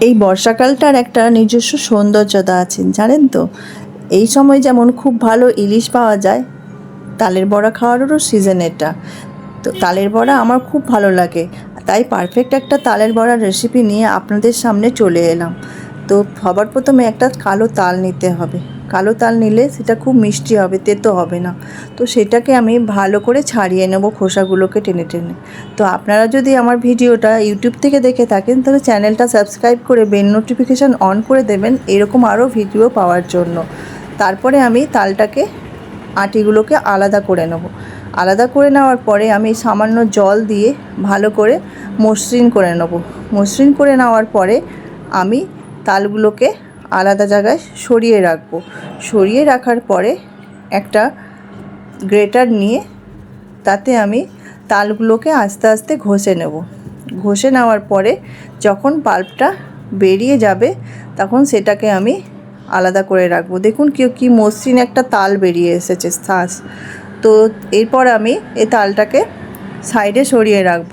এই বর্ষাকালটার একটা নিজস্ব সৌন্দর্যতা আছে, জানেন তো? এই সময় যেমন খুব ভালো ইলিশ পাওয়া যায়, তালের বড়া খাওয়ারও সিজন এটা। তো তালের বড়া আমার খুব ভালো লাগে। তাই পারফেক্ট একটা তালের বড়ার রেসিপি নিয়ে আপনাদের সামনে চলে এলাম। তো সবার প্রথমে একটা কালো তাল নিতে হবে। কালো তাল নিলে সেটা খুব মিষ্টি হবে, তেতো হবে না। তো সেটাকে আমি ভালো করে ছাড়িয়ে নেব খোসাগুলোকে টেনে টেনে। তো আপনারা যদি আমার ভিডিওটা ইউটিউব থেকে দেখে থাকেন, তাহলে চ্যানেলটা সাবস্ক্রাইব করে বেল নোটিফিকেশান অন করে দেবেন, এরকম আরও ভিডিও পাওয়ার জন্য। তারপরে আমি তালটাকে, আটিগুলোকে আলাদা করে নেব। আলাদা করে নেওয়ার পরে আমি সামান্য জল দিয়ে ভালো করে মসৃণ করে নেব। মসৃণ করে নেওয়ার পরে আমি তালগুলোকে আলাদা জায়গায় সরিয়ে রাখব। সরিয়ে রাখার পরে একটা গ্রেটার নিয়ে তাতে আমি তালগুলোকে আস্তে আস্তে ঘষে নেব। ঘষে নেওয়ার পরে যখন পাল্পটা বেরিয়ে যাবে তখন সেটাকে আমি আলাদা করে রাখব। দেখুন কেউ কি মসৃণ একটা তাল বেরিয়ে এসেছে শ্বাস। তো এরপর আমি এই তালটাকে সাইডে সরিয়ে রাখব।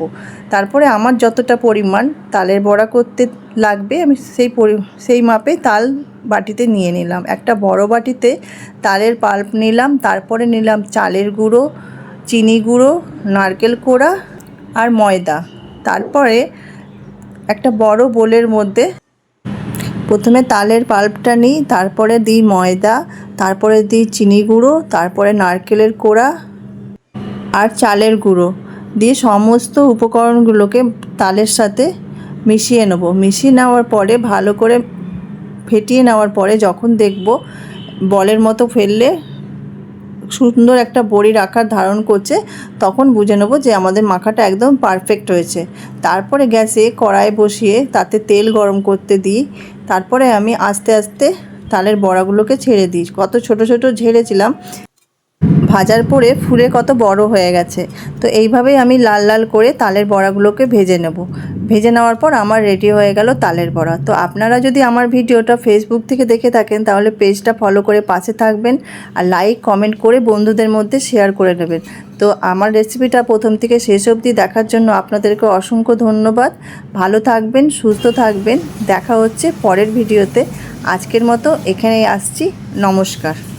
তারপরে আমার যতটা পরিমাণ তালের বড়া করতে লাগবে, আমি সেই পরি, সেই মাপে তাল বাটিতে নিয়ে নিলাম। একটা বড় বাটিতে তালের পাল্প নিলাম, তারপরে নিলাম চালের গুঁড়ো, চিনি গুঁড়ো, নারকেল কোড়া আর ময়দা। তারপরে একটা বড় বোলের মধ্যে প্রথমে তালের পাল্পটা নিই, তারপরে দিই ময়দা, তারপরে দিই চিনি গুঁড়ো, তারপরে নারকেলের কোড়া আর চালের গুঁড়ো। দিয়ে সমস্ত উপকরণগুলোকে তালের সাথে মিশিয়ে নেব। মিশিয়ে নেওয়ার পরে, ভালো করে ফেটিয়ে নেওয়ার পরে যখন দেখব বলের মতো ফেললে সুন্দর একটা বড়ির আকার ধারণ করছে, তখন বুঝে নেব যে আমাদের মাখাটা একদম পারফেক্ট হয়েছে। তারপরে গ্যাসে কড়াই বসিয়ে তাতে তেল গরম করতে দিই। তারপরে আমি আস্তে আস্তে তালের বড়াগুলোকে ছেড়ে দিই। কত ছোট ছোট ঝেড়েছিলাম ভাজার পরে ফুলে কত বড় হয়ে গেছে। তো এইভাবেই আমি লাল লাল করে তালের বড়াগুলোকে ভেজে নেব। ভেজে নেওয়ার পর আমার রেডি হয়ে গেল তালের বড়া। তো আপনারা যদি আমার ভিডিওটা ফেসবুক থেকে দেখে থাকেন, তাহলে পেজটা ফলো করে পাশে থাকবেন আর লাইক কমেন্ট করে বন্ধুদের মধ্যে শেয়ার করে নেবেন। তো আমার রেসিপিটা প্রথম থেকে শেষ অবধি দেখার জন্য আপনাদেরকে অসংখ্য ধন্যবাদ। ভালো থাকবেন, সুস্থ থাকবেন। দেখা হচ্ছে পরের ভিডিওতে। আজকের মতো এখানেই আসছি। নমস্কার।